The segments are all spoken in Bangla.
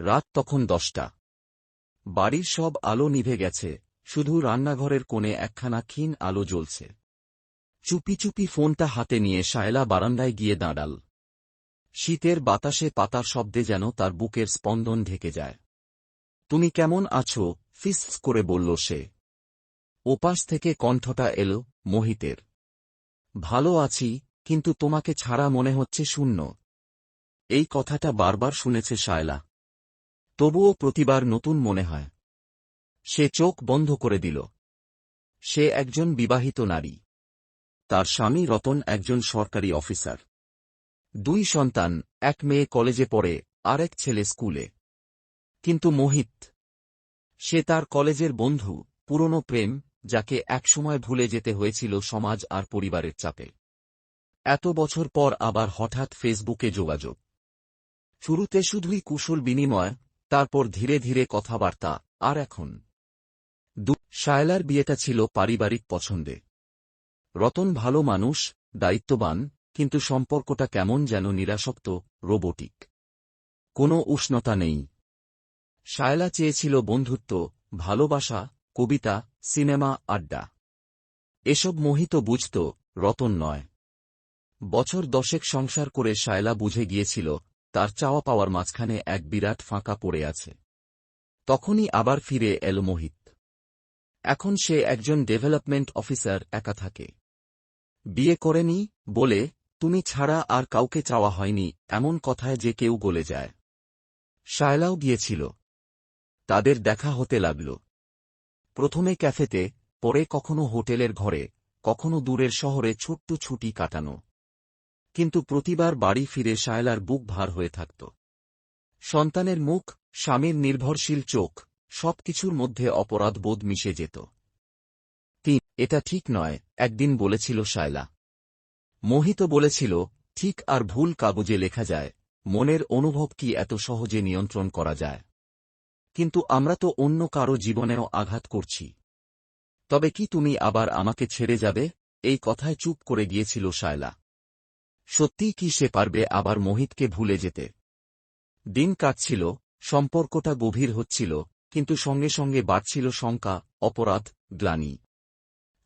রাত তখন দশটা। বাড়ির সব আলো নিভে গেছে, শুধু রান্নাঘরের কোণে একখানা ক্ষীণ আলো জ্বলছে। চুপি চুপি ফোনটা হাতে নিয়ে শায়লা বারান্দায় গিয়ে দাঁড়াল। শীতের বাতাসে পাতার শব্দে যেন তার বুকের স্পন্দন ঢেকে যায়। তুমি কেমন আছো? ফিস করে বলল সে। ওপাশ থেকে কণ্ঠটা এল মোহিতের। ভালো আছি, কিন্তু তোমাকে ছাড়া মনে হচ্ছে শূন্য। এই কথাটা বারবার শুনেছে শায়লা। তবুও প্রতিবার নতুন মনে হয়। সে চোখ বন্ধ করে দিল। সে একজন বিবাহিত নারী। তার স্বামী রতন একজন সরকারি অফিসার। দুই সন্তান, এক মেয়ে কলেজে পড়ে আর এক ছেলে স্কুলে। কিন্তু মোহিত। সে তার কলেজের বন্ধু, পুরনো প্রেম, যাকে একসময় ভুলে যেতে হয়েছিল সমাজ আর পরিবারের চাপে। এত বছর পর আবার হঠাৎ ফেসবুকে যোগাযোগ। শুরুতে শুধুই কুশল বিনিময় তারপর ধীরে ধীরে কথাবার্তা। আর এখন? দু, শায়লার বিয়েটা ছিল পারিবারিক পছন্দে। রতন ভালো মানুষ, দায়িত্ববান, কিন্তু সম্পর্কটা কেমন যেন নিরাসক্ত, রোবোটিক। কোনো উষ্ণতা নেই। শায়লা চেয়েছিল বন্ধুত্ব, ভালোবাসা, কবিতা, সিনেমা, আড্ডা। এসব মোহিত বুঝত রতন নয়। বছর দশেক সংসার করে শায়লা বুঝে গিয়েছিল তার চাওয়া পাওয়ার মাঝখানে এক বিরাট ফাঁকা পড়ে আছে। তখনই আবার ফিরে এল মোহিত। এখন সে একজন ডেভেলপমেন্ট অফিসার একা থাকে। বিয়ে করেনি বলে, তুমি ছাড়া আর কাউকে চাওয়া হয়নি, এমন কথায় যে কেউ গলে যায়। শায়লাও গিয়েছিল। তাদের দেখা হতে লাগল। প্রথমে ক্যাফেতে, পরে কখনো হোটেলের ঘরে, কখনো দূরের শহরে ছোট্ট ছুটি কাটানো। কিন্তু প্রতিবার বাড়ি ফিরে শায়লার বুক ভার হয়ে থাকত। সন্তানের মুখ, স্বামীর নির্ভরশীল চোখ, সবকিছুর মধ্যে অপরাধ বোধ মিশে যেত। তিন, এটা ঠিক নয়, একদিন বলেছিল শায়লা। মোহিত বলেছিল, ঠিক আর ভুল কাগজে লেখা যায়, মনের অনুভব কি এত সহজে নিয়ন্ত্রণ করা যায়। কিন্তু আমরা তো অন্য কারও জীবনেও আঘাত করছি। তবে কি তুমি আবার আমাকে ছেড়ে যাবে? এই কথায় চুপ করে গিয়েছিল শায়লা। সত্যিই কি সে পারবে আবার মোহিতকে ভুলে যেতে? দিন কাটছিল, সম্পর্কটা গভীর হচ্ছিল, কিন্তু সঙ্গে সঙ্গে বাড়ছিল শঙ্কা, অপরাধ, গ্লানি।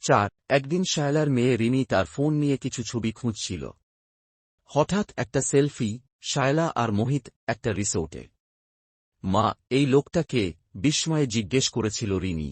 চার, একদিন শায়লার মেয়ে রিনি তার ফোন নিয়ে কিছু ছবি খুঁজছিল। হঠাৎ একটা সেলফি, শায়লা আর মোহিত একটা রিসোর্টে। মা, এই লোকটাকে, বিস্ময়ে জিজ্ঞেস করেছিল রিনি